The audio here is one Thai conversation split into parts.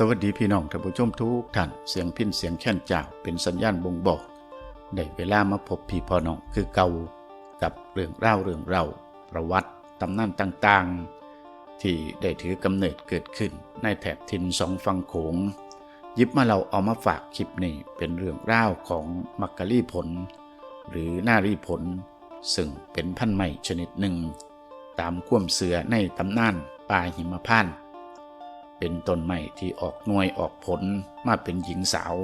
สวัสดีพี่น้องท่านผู้ชมทุกท่านเสียงพินเสียงแค่นจ้าเป็นสัญญาณบ่งบอกได้เวลามาพบพี่พ่อน้องคือเก่ากับเรื่องเล่าเรื่องเราประวัติตำนานต่างๆ ที่ได้ถือกำเนิดเกิดขึ้นในแถบทินสองฝั่งโขงยิบมาเราเอามาฝากคลิปนี้เป็นเรื่องเล่าของมักกะลีผล หรือนารีผล ซึ่งเป็นพันธุ์ใหม่ชนิดหนึ่ง ตามความเสือในตำนานป่าหิมพานต์ เป็นต้นไม้ที่ออกหน่วยออกผลมาเป็นหญิงสาว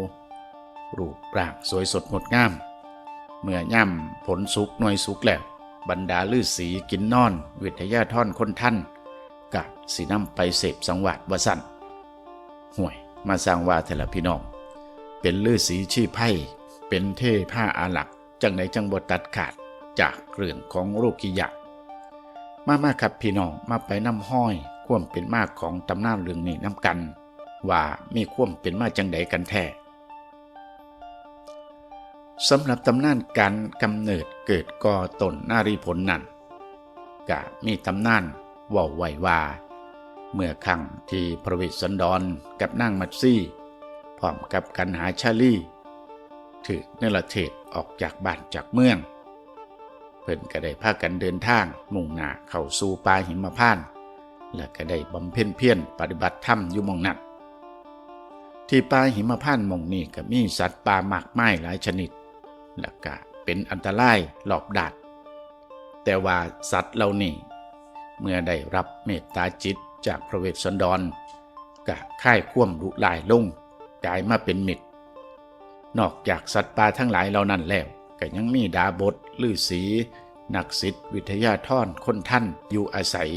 รูปร่างสวยสดงดงาม เมื่อย่ำผลสุกหน่วยสุกแล้วบรรดาลือสีกินนอน วิทยาท่อนคนท่านกะสีน้ำไปเสพสังวาดวสันห่วยมาสร้างว่าแต่ละพี่น้อง เป็นลือสีชีไพ่เป็นเท่ผ้าอาหลักจังไหนจังบตัดขาดจากเรื่องของโรคกิยะ มามาครับพี่น้องมาไปน้ำห้อย ความเป็นมากของตำนานเรื่องนี้น้ำกัน ว่ามีความเป็นมาจังใดกันแท้สำหรับตำนานการกำเนิดเกิดก่อตนนารีผลนั้นกะมีตำนานว่าไว้ว่า เมื่อครั้งที่พระเวสสันดรกับนางมัตซี่พร้อมกับกันหาชาลีถือเนรเทศออกจากบ้านจากเมือง เพิ่นก็ได้พากันเดินทางมุ่งหน้าเข้าสู่ป่าหิมพานต์ และก็ได้บำเพ็ญเพียรปฏิบัติธรรมอยู่มองนั้นที่ป่าหิมพานมองนี้ก็มีสัตว์ป่ามากมายหลายชนิด และก็เป็นอันตรายหลอบดาดแต่ว่าสัตว์เหล่านี้เมื่อได้รับเมตตาจิตจากพระเวสสันดรก็ค่ายคว่ำลุลายลงกลายมาเป็นมิตร นอกจากสัตว์ป่าทั้งหลายเหล่านั้นแล้วก็ยังมีดาบทลือสีนักศิษย์วิทยาท่อนคนท่านอยู่อาศัย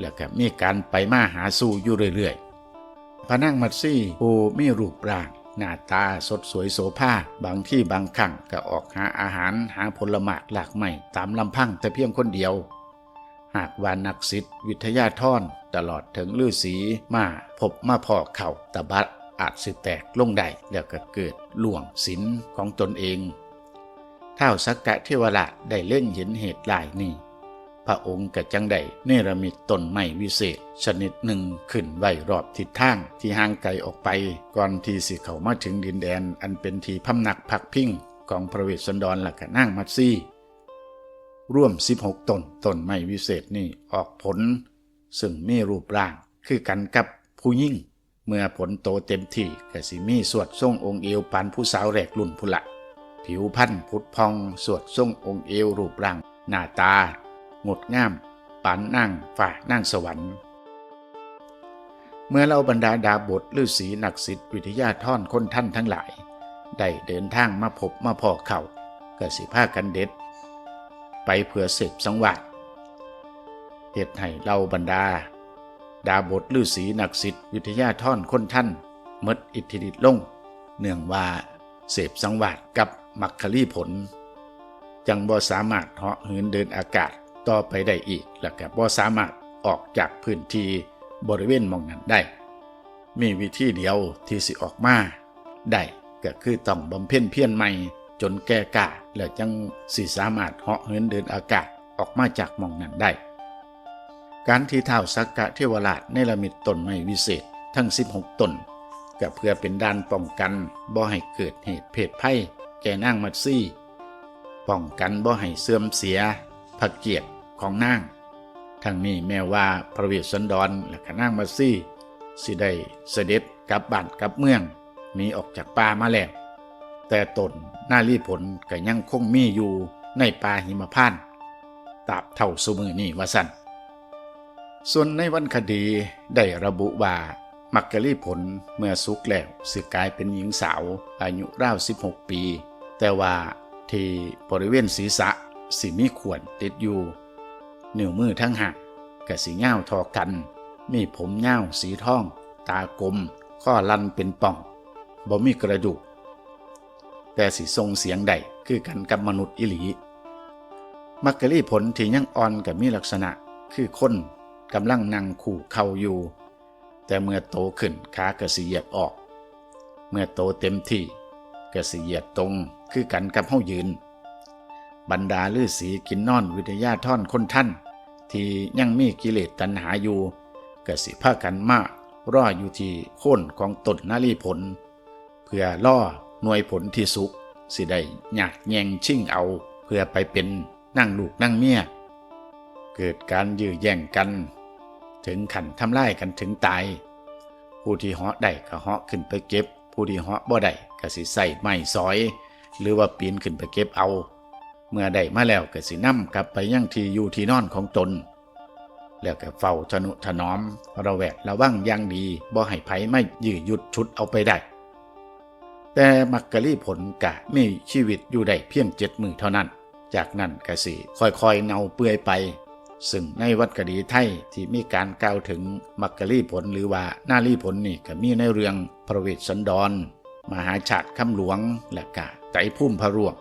แล้วก็มีการไปมาหาสู่อยู่เรื่อยๆพระนั่งมัดซี่ผู้มีรูปร่าง หน้าตาสดสวยโสภาบางที่บางครั้งก็ออกหาอาหารหาผลไม้หลากใหม่ตามลำพังแต่เพียงคนเดียว หากว่านักศิษย์วิทยาท่อนตลอดถึงลือสีมาพบมาพอเข่าตะบัดอาจสิแตกลงได้แล้วก็เกิดล่วงศิลของตนเองเท้าสักกะเทวราชได้เล่นเห็นเหตุหลายนี้ พระองค์กะจังได้เนรมิตต้นไม้วิเศษ ชนิดหนึ่งขึ้นไว้รอบทิศทางที่ห่างไกลออกไป ก่อนที่สิเขามาถึงดินแดนอันเป็นที่พำนักพักพิงของพระเวสสันดรและก็นางมัตซี่ร่วม 16ต้นต้นไม้วิเศษนี่ออกผล ซึ่งมีรูปร่างคือกันกับผู้ยิ่ง เมื่อผลโตเต็มที่ก็สิมีสวดทรงองค์เอวปานผู้สาวแรกรุ่นพุละ ผิวพันธ์ผุดพองสวดทรงองค์เอวรูปร่าง หน้าตา งดงามปานนั่งฝ่านั่งสวรรค์ เมื่อเราบรรดาดาบทฤาษีนักศิษย์วิทยาท่อนคนท่านทั้งหลาย ได้เดินทางมาพบมาพอเขาก็สิพากันเด็ด ไปเพื่อเสพสังวาสเหตุให้เราบรรดา ดาบทฤาษีนักศิษย์วิทยาท่อนคนท่านมดอิทธิฤทธิ์ลง เนื่องว่าเสพสังวาสกับมักคลีผล จังบ่สามารถเหาะเหินเดินอากาศ ต่อไปได้อีกและก็บ่สามารถออกจากพื้นที่บริเวณมองนั้นได้ มีวิธีเดียวที่สิออกมาได้ก็คือต้องบำเพ็ญเพียรใหม่จนแก่กาแล้วจังสิสามารถเหาะเหินเดินอากาศออกมาจากมองนั้นได้ การที่เท้าสักกะเทวราชเนรมิตต้นไม้วิเศษทั้ง 16ต้นก็เพื่อเป็นด้านป้องกันบ่ให้เกิดเหตุเพศภัยแก่นางมัตซี่ ป้องกันบ่ให้เสื่อมเสียพระเกียรติ ของนางทั้งนี้แม้ว่าพระเวสสันดรและกนางมัตซี่สิได้เสด็จกลับบ้านกลับเมืองหนีออกจากป่ามาแล้วแต่ตนนารีผลก็ยังคงมีอยู่ในป่าหิมพานต์ตราบเท่าสมือนี้ว่าสั่นส่วนในวันคดีได้ระบุว่า มักกะลีผลเมื่อสุกแล้วสิกลายเป็นหญิงสาวอายุราว16 ปี แต่ว่าที่บริเวณศีรษะสิมีขวนติดอยู่ นิ้วมือทั้งหักกะสีเง่าทอกัน มีผมเง่าสีทอง ตากลม ข้อลันเป็นป่องบ่มีกระดูก แต่สิทรงเสียงใดคือกันกับมนุษย์อิหลี มักกะลีผลที่ยังอ่อนกับมีลักษณะคือคนกำลังนั่งขู่เข่าอยู่ แต่เมื่อโตขึ้นขากระสีเหยียดออก เมื่อโตเต็มที่กระสีเหยียดตรงคือกันกับเฮายืน บรรดาลือสีกินนอนวิทยาท่อนคนท่าน ที่ยังมีกิเลสตัณหาอยู่กระสิพากันมารออยู่ที่โค่นของตนนาลีผล เพื่อล่อหน่วยผลที่สุกสิได้หยักแยงชิ่งเอา เพื่อไปเป็นนั่งลูกนั่งเมียเกิดการยื้อแย่งกัน ถึงขันทำลายกันถึงตาย ผู้ที่เหาะได้ก็เหาะขึ้นไปเก็บ ผู้ที่เหาะบ่ได้ก็สิใส่ไม้สอย หรือว่าปีนขึ้นไปเก็บเอา เมื่อได้มาแล้วก็สินำกลับไปยังที่อยู่ที่นอนของตน แล้วก็เฝ้าทนุถนอม ระแวดระวังอย่างดีบ่ให้ไผไม่ยื้อยุดชุดเอาไปได้ แต่มักกะลีผลกะมีชีวิตอยู่ได้เพียงเจ็ดมือเท่านั้น จากนั้นก็สิค่อยๆเน่าเปื่อยไป ซึ่งในวัดกะดีไทยที่มีการกล่าวถึงมักกะลีผลหรือว่านาลีผลนี่ก็มีในเรื่องพระเวสสันดร มหาชาติคำหลวงและกะไตพุ่มพระร่วง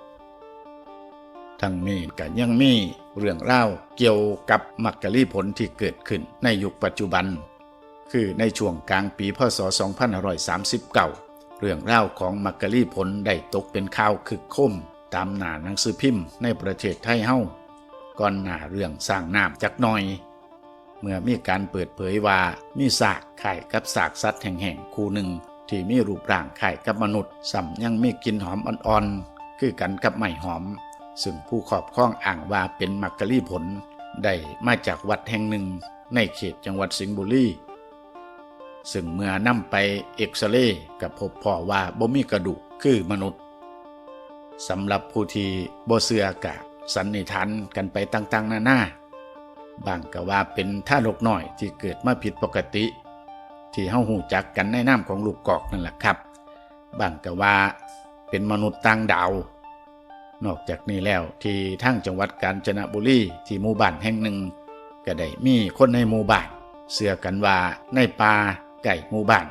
ทั้งนี้ก็ยังมีเรื่องเล่าเกี่ยวกับมักกะลีผลที่เกิดขึ้นในยุคปัจจุบัน คือในช่วงกลางปีพศ 2539 เรื่องเล่าของมักกะลีผลได้ตกเป็นข่าวคึกโคมตามหน้าหนังสือพิมพ์ในประเทศไทยเฮาก่อนหน้าเรื่องสร้างน้ำจักหน่อย เมื่อมีการเปิดเผยว่ามีสากไข่กับสากสัตว์แห่งๆคู่หนึ่ง ที่มีรูปร่างคล้ายกับมนุษย์สัมยังมีกลิ่นหอมอ่อนๆคือกันกับไม้หอม ซึ่งผู้ครอบครองอ่างว่าเป็นมักกะลีผล ได้มาจากวัดแห่งหนึ่งในเขตจังหวัดสิงห์บุรีซึ่งเมื่อนำไปเอ็กซเรย์กับพบพ่อว่าบ่มีกระดูกคือมนุษย์สำหรับผู้ที่บ่เสือกะสันนิษฐานกันไปต่างๆนานาบางก็ว่าเป็นท่ารกหน้อยที่เกิดมาผิดปกติ ที่เฮาหูจักกันในน้ำของลูกกอกนั่นแหละครับ บางก็ว่าเป็นมนุษย์ต่างดาว นอกจากนี้แล้วที่ทั้งจังหวัดกาญจนบุรีที่หมู่บ้านแห่งหนึ่ง ก็ได้มีคนในหมู่บ้านเชื่อกันว่าในป่าไก่หมู่บ้าน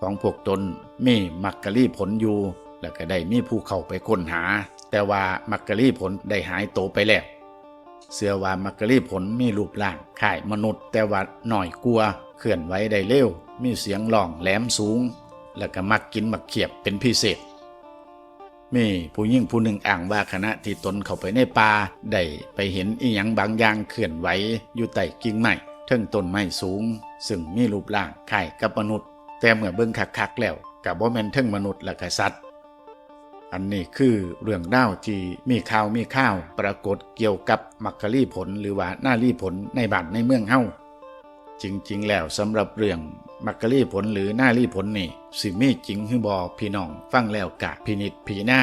ของพวกตนมีมักกะลีผลอยู่ แล้วก็ได้มีผู้เข้าไปค้นหา แต่ว่ามักกะลีผลได้หายโตวไปแล้วเชื่อว่ามักกะลีผลมีรูปร่างคล้ายมนุษย์ แต่ว่าหน่อยกลัวเคลื่อนไหวได้เร็วมีเสียงร้องแหลมสูง แล้วก็มักกินมักเขียบเป็นพิเศษ มีผู้ยิ่งผู้หนึ่งอ่างว่าขณะที่ตนเข้าไปในป่าได้ไปเห็นอีหยังบางอย่างเคลื่อนไหวอยู่ใต้กิ่งไม้เทิงต้นไม้สูง ซึ่งมีรูปร่างคล้ายกับมนุษย์ แต่เมื่อเบิ่งคักๆแล้วกับบ่แม่นเทิงมนุษย์และก็สัตว์อันนี้คือเรื่องเล่าที่มีข่าวมีข้าว ปรากฏเกี่ยวกับมักกะลีผลหรือว่าหน้าลีผลในบ้านในเมืองเฮาจริงๆ แล้วสำหรับเรื่อง มักกะลีผลหรือหน้าลีผลนี่ สิมีจริงหรือบอพี่น้อง ฟังแล้วกะพินิจพีหน้า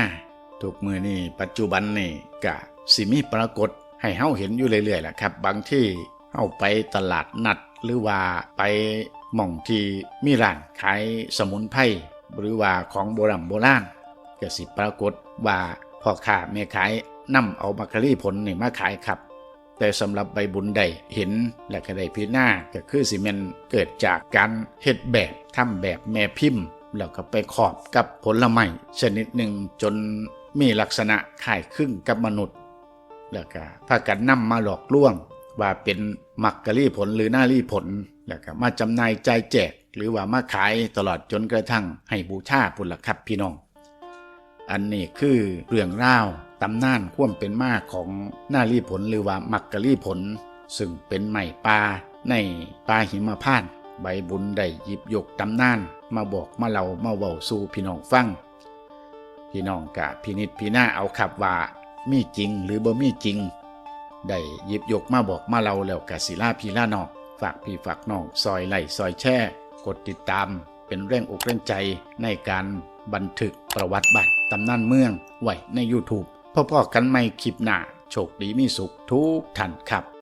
ทุกมือนี่ปัจจุบันนี่กะสิมีปรากฏให้เฮาเห็นอยู่เรื่อยๆแหละครับ บางที่เฮาไปตลาดนัดหรือว่าไปหม่องที่มีร้านขายสมุนไพรหรือว่าของโบราณโบราณก็สิปรากฏว่าพ่อค้าแม่ขายนำเอามักกะลีผลนี่มาขายครับ แต่สำหรับใบบุญใดเห็นและก็ได้พิจารณาก็คือสิเมนเกิดจากการเฮ็ดแบบทำแบบแม่พิมพ์ แล้วก็ไปขอบกับผลไม้ชนิดหนึ่งจนมีลักษณะคล้ายคลึงกับมนุษย์ แล้วก็พากันนำมาหลอกลวง ว่าเป็นมักกะลีผลหรือหน้าลีผลแล้วก็มาจำหน่ายใจแจก หรือว่ามาขายตลอดจนกระทั่งให้บูชาพุ่นละครับพี่น้อง อันนี้คือเรื่องเล่าว ตำนานควมเป็นมาของหน้ารีผลหรือว่ามักกะลีผล ซึ่งเป็นไม้ป่าในป่าหิมพานต์ใบบุญได้หยิบยกตำนาน มาบอกมาเล่ามาเว้าสู่พี่น้องฟังพี่น้องกะพินิจพิน้าเอาขับว่ามีจริงหรือบ่มีจริง ได้หยิบยกมาบอกมาเล่าแล้วกะศิลาพี่ล่านอกฝากพี่ฝากน้องซอยไหลซอยแช่ กดติดตาม เป็นแรงอกแรงใจในการบันทึกประวัติบัตรตำนานเมืองไว้ใน YouTube พ่อๆกันไม่คลิปหน้า โชคดีมีสุขทุกท่านครับ